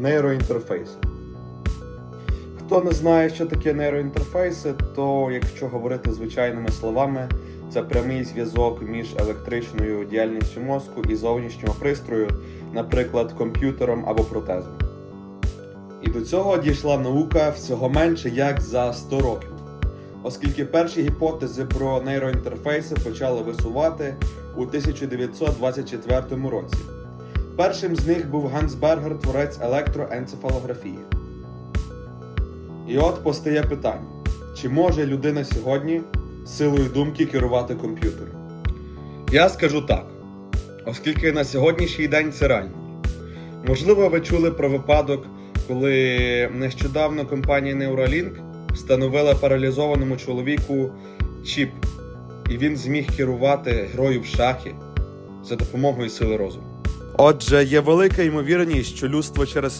нейроінтерфейси. Хто не знає, що таке нейроінтерфейси, то якщо говорити звичайними словами, це прямий зв'язок між електричною діяльністю мозку і зовнішнього пристрою, наприклад, комп'ютером або протезом. І до цього дійшла наука всього менше як за 100 років, оскільки перші гіпотези про нейроінтерфейси почали висувати у 1924 році. Першим з них був Ганс Бергер, творець електроенцефалографії. І от постає питання: чи може людина сьогодні силою думки керувати комп'ютером? Я скажу так, оскільки на сьогоднішній день це реально. Можливо, ви чули про випадок, коли нещодавно компанія Neuralink встановила паралізованому чоловіку чіп, і він зміг керувати грою в шахи за допомогою сили розуму. Отже, є велика ймовірність, що людство через